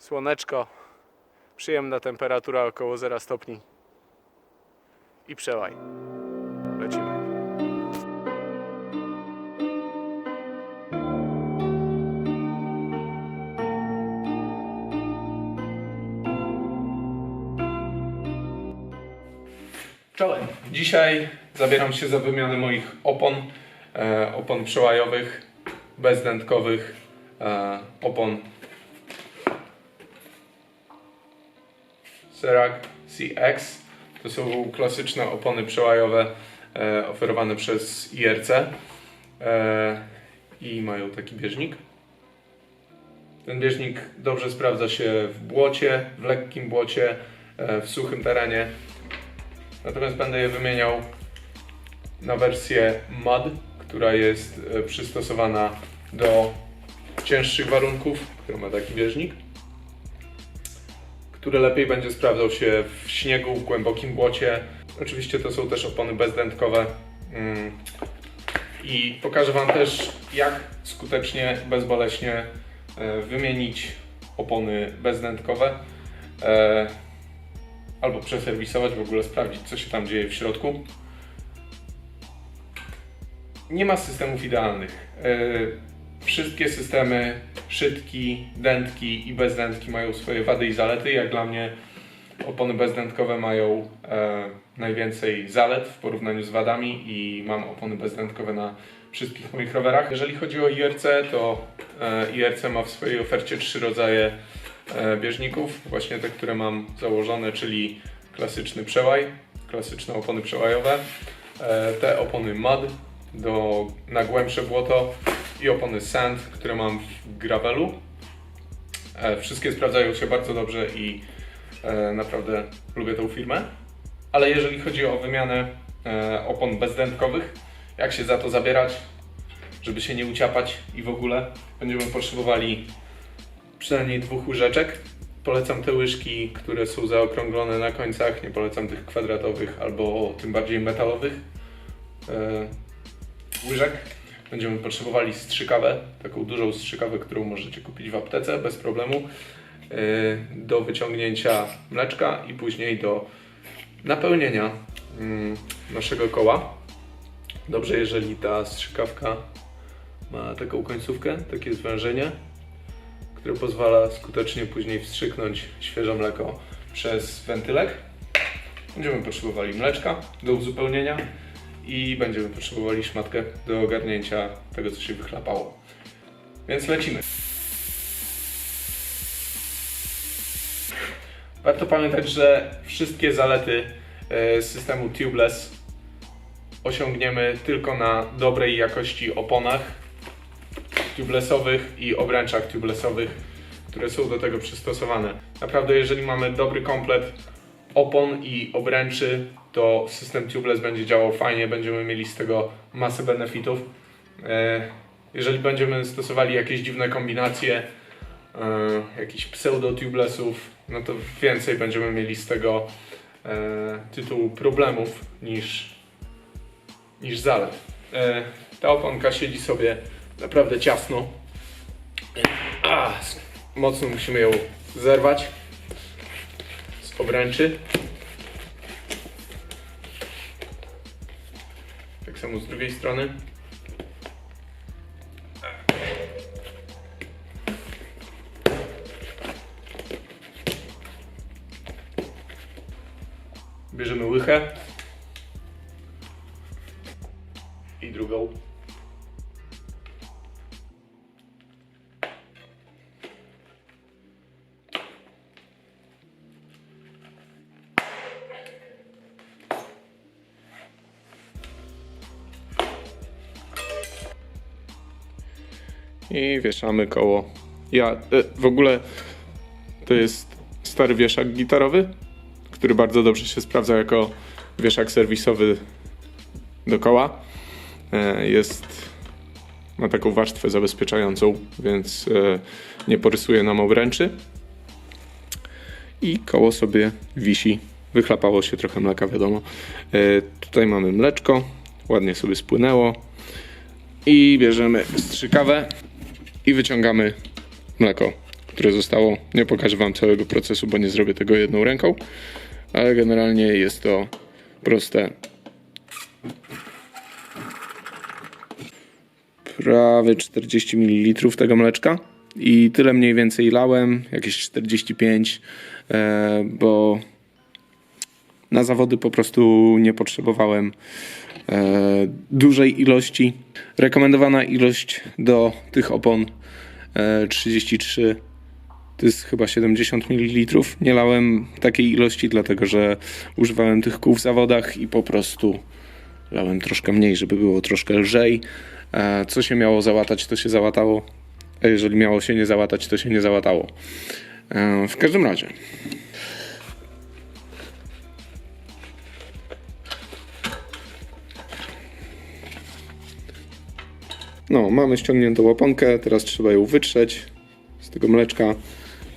słoneczko, przyjemna temperatura około 0 stopni i przełaj. Lecimy. Czołem. Dzisiaj zabieram się za wymianę moich opon, e, opon przełajowych, bezdętkowych, e, opon Serac CX. To są klasyczne opony przełajowe e, oferowane przez IRC e, i mają taki bieżnik. Ten bieżnik dobrze sprawdza się w błocie, w lekkim błocie, e, w suchym terenie. Natomiast będę je wymieniał na wersję MUD, która jest e, przystosowana do cięższych warunków, która ma taki bieżnik, który lepiej będzie sprawdzał się w śniegu, w głębokim błocie. Oczywiście to są też opony bezdętkowe. Mm. I pokażę Wam też, jak skutecznie, bezboleśnie e, wymienić opony bezdętkowe. E, albo przeserwisować, w ogóle sprawdzić, co się tam dzieje w środku. Nie ma systemów idealnych. Wszystkie systemy, szytki, dętki i bezdętki mają swoje wady i zalety. Jak dla mnie opony bezdętkowe mają e, najwięcej zalet w porównaniu z wadami i mam opony bezdętkowe na wszystkich moich rowerach. Jeżeli chodzi o IRC, to e, IRC ma w swojej ofercie trzy rodzaje e, bieżników. Właśnie te, które mam założone, czyli klasyczny przełaj, klasyczne opony przełajowe, e, te opony MUD do, na głębsze błoto i opony Sand, które mam w gravelu. E, Wszystkie sprawdzają się bardzo dobrze i e, naprawdę lubię tą firmę. Ale jeżeli chodzi o wymianę e, opon bezdętkowych, jak się za to zabierać, żeby się nie uciapać i w ogóle, będziemy potrzebowali przynajmniej dwóch łyżeczek. Polecam te łyżki, które są zaokrąglone na końcach, nie polecam tych kwadratowych albo tym bardziej metalowych łyżek. Będziemy potrzebowali strzykawę, taką dużą strzykawę, którą możecie kupić w aptece bez problemu e, do wyciągnięcia mleczka i później do napełnienia mm, naszego koła. Dobrze, jeżeli ta strzykawka ma taką końcówkę, takie zwężenie, które pozwala skutecznie później wstrzyknąć świeże mleko przez wentylek. Będziemy potrzebowali mleczka do uzupełnienia i będziemy potrzebowali szmatkę do ogarnięcia tego, co się wychlapało. Więc lecimy. Warto pamiętać, że wszystkie zalety e, systemu tubeless osiągniemy tylko na dobrej jakości oponach tubelessowych i obręczach tubelessowych, które są do tego przystosowane. Naprawdę, jeżeli mamy dobry komplet opon i obręczy, to system tubeless będzie działał fajnie, będziemy mieli z tego masę benefitów. E, Jeżeli będziemy stosowali jakieś dziwne kombinacje, e, jakichś pseudo-tubelessów, no to więcej będziemy mieli z tego e, tytułu problemów niż, niż zalet. Ta oponka siedzi sobie naprawdę ciasno. Mocno musimy ją zerwać z obręczy. Samo z drugiej strony. I wieszamy koło. Ja e, w ogóle to jest stary wieszak gitarowy, który bardzo dobrze się sprawdza jako wieszak serwisowy do koła. E, Jest ma taką warstwę zabezpieczającą, więc e, nie porysuje nam obręczy. I koło sobie wisi. Wychlapało się trochę mleka, wiadomo. Tutaj mamy mleczko, ładnie sobie spłynęło. I bierzemy strzykawę i wyciągamy mleko które zostało. Nie pokażę Wam całego procesu, bo nie zrobię tego jedną ręką, ale generalnie jest to proste. Prawie 40 ml tego mleczka i tyle mniej więcej lałem, jakieś 45, e, bo na zawody po prostu nie potrzebowałem e, dużej ilości. Rekomendowana ilość do tych opon e, 33 to jest chyba 70 ml. Nie lałem takiej ilości, dlatego że używałem tych kół w zawodach i po prostu lałem troszkę mniej, żeby było troszkę lżej. E, Co się miało załatać, to się załatało. A jeżeli miało się nie załatać, to się nie załatało. E, W każdym razie. No, mamy ściągniętą łaponkę, teraz trzeba ją wytrzeć z tego mleczka.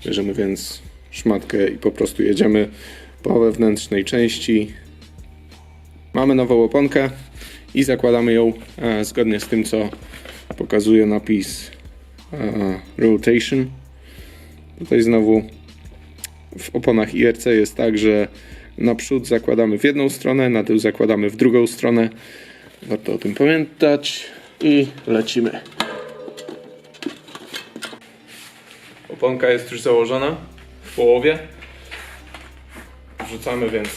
Bierzemy więc szmatkę i po prostu jedziemy po wewnętrznej części. Mamy nową łaponkę i zakładamy ją e, zgodnie z tym, co pokazuje napis e, Rotation. Tutaj znowu w oponach IRC jest tak, że naprzód zakładamy w jedną stronę, na tył zakładamy w drugą stronę. Warto o tym pamiętać i lecimy. Oponka jest już założona w połowie. Wrzucamy więc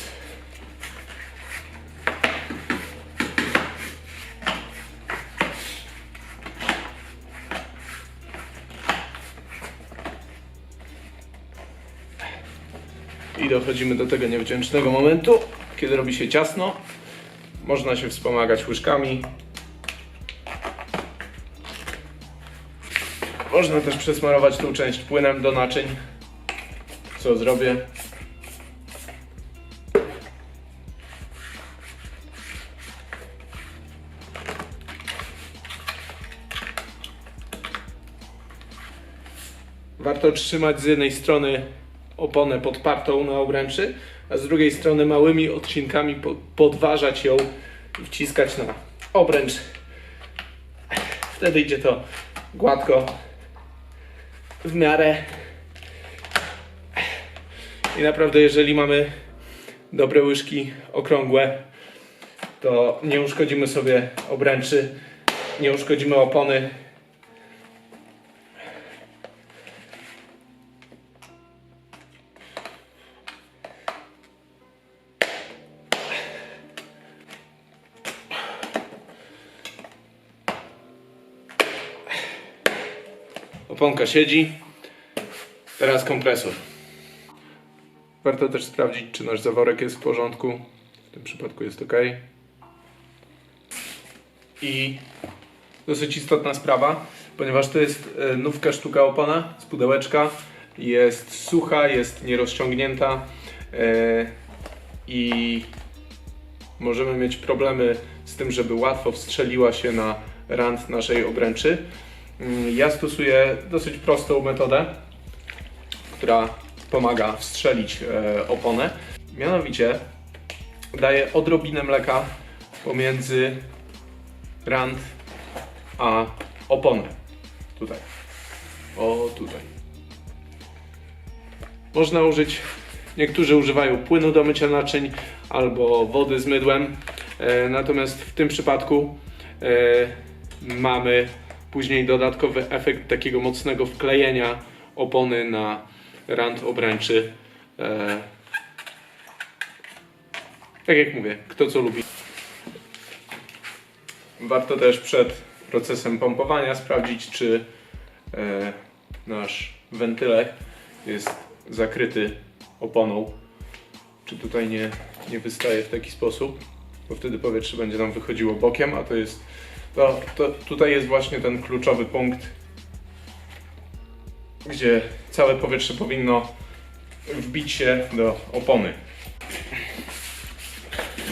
i dochodzimy do tego niewdzięcznego momentu, kiedy robi się ciasno. Można się wspomagać łyżkami. Można też przesmarować tą część płynem do naczyń. Co zrobię? Warto trzymać z jednej strony oponę podpartą na obręczy, a z drugiej strony małymi odcinkami po- podważać ją i wciskać na obręcz. Wtedy idzie to gładko, w miarę. I naprawdę, jeżeli mamy dobre łyżki okrągłe, to nie uszkodzimy sobie obręczy, nie uszkodzimy opony. Oponka siedzi. Teraz kompresor. Warto też sprawdzić, czy nasz zaworek jest w porządku. W tym przypadku jest ok. I dosyć istotna sprawa, ponieważ to jest e, nówka sztuka opona z pudełeczka. Jest sucha, jest nierozciągnięta e, i możemy mieć problemy z tym, żeby łatwo wstrzeliła się na rand naszej obręczy. Mm, Ja stosuję dosyć prostą metodę, która pomaga wstrzelić e, oponę. Mianowicie daję odrobinę mleka pomiędzy rand a oponę. Tutaj. O, tutaj. Można użyć, niektórzy używają płynu do mycia naczyń albo wody z mydłem. E, natomiast w tym przypadku e, mamy później dodatkowy efekt takiego mocnego wklejenia opony na rand obręczy. E, tak jak mówię, kto co lubi. Warto też przed procesem pompowania sprawdzić, czy e, nasz wentylek jest zakryty oponą, czy tutaj nie, nie wystaje w taki sposób, bo wtedy powietrze będzie nam wychodziło bokiem, a to jest to, to tutaj jest właśnie ten kluczowy punkt, gdzie całe powietrze powinno wbić się do opony.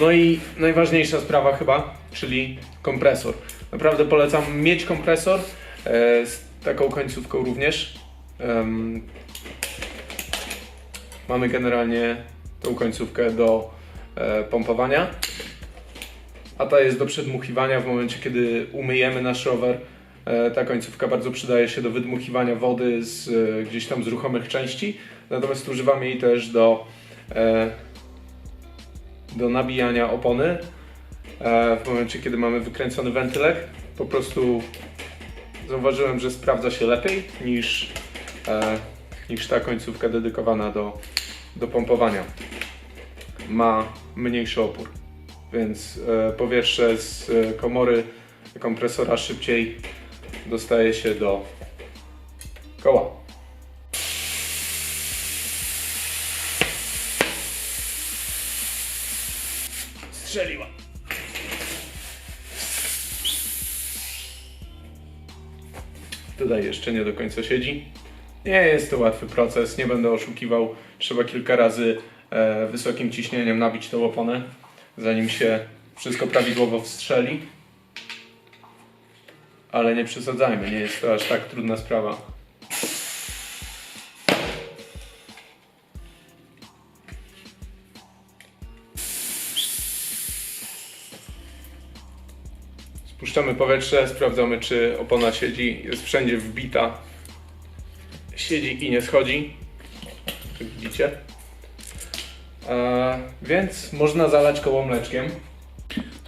No i najważniejsza sprawa chyba, czyli kompresor. Naprawdę polecam mieć kompresor e, z taką końcówką również. Mamy generalnie tą końcówkę do e, pompowania, a ta jest do przedmuchiwania w momencie, kiedy umyjemy nasz rower. E, Ta końcówka bardzo przydaje się do wydmuchiwania wody z, e, gdzieś tam z ruchomych części, natomiast używamy jej też do, e, do nabijania opony. W momencie, kiedy mamy wykręcony wentylek, po prostu zauważyłem, że sprawdza się lepiej niż, niż ta końcówka dedykowana do, do pompowania. Ma mniejszy opór, więc e, powietrze z e, komory kompresora szybciej dostaje się do koła. Strzeliła. Tutaj jeszcze nie do końca siedzi. Nie jest to łatwy proces, nie będę oszukiwał. Trzeba kilka razy e, wysokim ciśnieniem nabić tą oponę, zanim się wszystko prawidłowo wstrzeli. Ale nie przesadzajmy, nie jest to aż tak trudna sprawa. Spuszczamy powietrze, sprawdzamy czy opona siedzi, jest wszędzie wbita. Siedzi i nie schodzi. Jak widzicie. E, więc można zalać koło mleczkiem.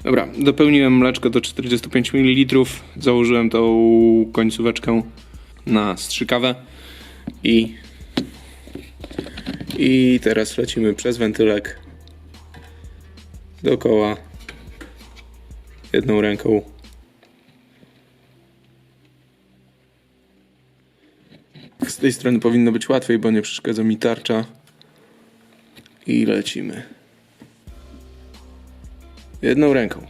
Dobra, dopełniłem mleczko do 45 ml. Założyłem tą końcóweczkę na strzykawę i i teraz lecimy przez wentylek dookoła jedną ręką. Z tej strony powinno być łatwiej, bo nie przeszkadza mi tarcza. I lecimy. Jedną ręką.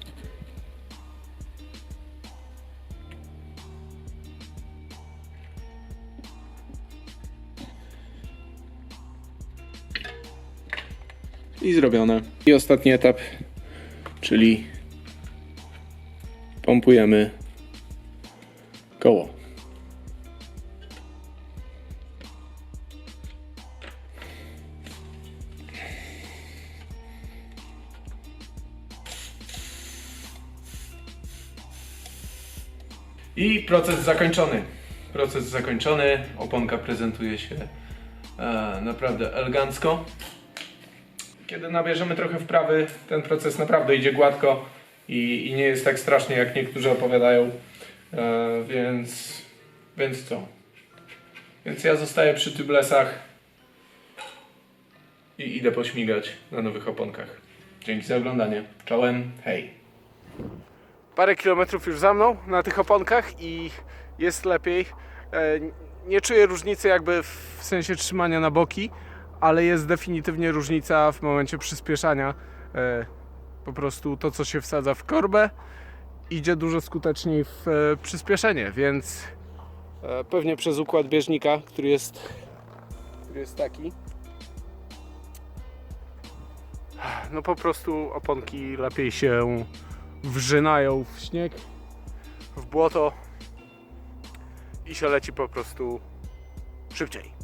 I zrobione. I ostatni etap, czyli pompujemy koło. I proces zakończony. Proces zakończony. Oponka prezentuje się e, naprawdę elegancko. Kiedy nabierzemy trochę wprawy, ten proces naprawdę idzie gładko i, i nie jest tak strasznie, jak niektórzy opowiadają. E, więc, więc co? Więc ja zostaję przy tubelessach i idę pośmigać na nowych oponkach. Dzięki za oglądanie. Czołem, hej. Parę kilometrów już za mną na tych oponkach i jest lepiej. E, Nie czuję różnicy jakby w sensie trzymania na boki, ale jest definitywnie różnica w momencie przyspieszania. E, Po prostu to, co się wsadza w korbę, idzie dużo skuteczniej w e, przyspieszenie, więc pewnie przez układ bieżnika, który jest, który jest taki. No po prostu oponki lepiej się wrzynają w śnieg, w błoto i się leci po prostu szybciej.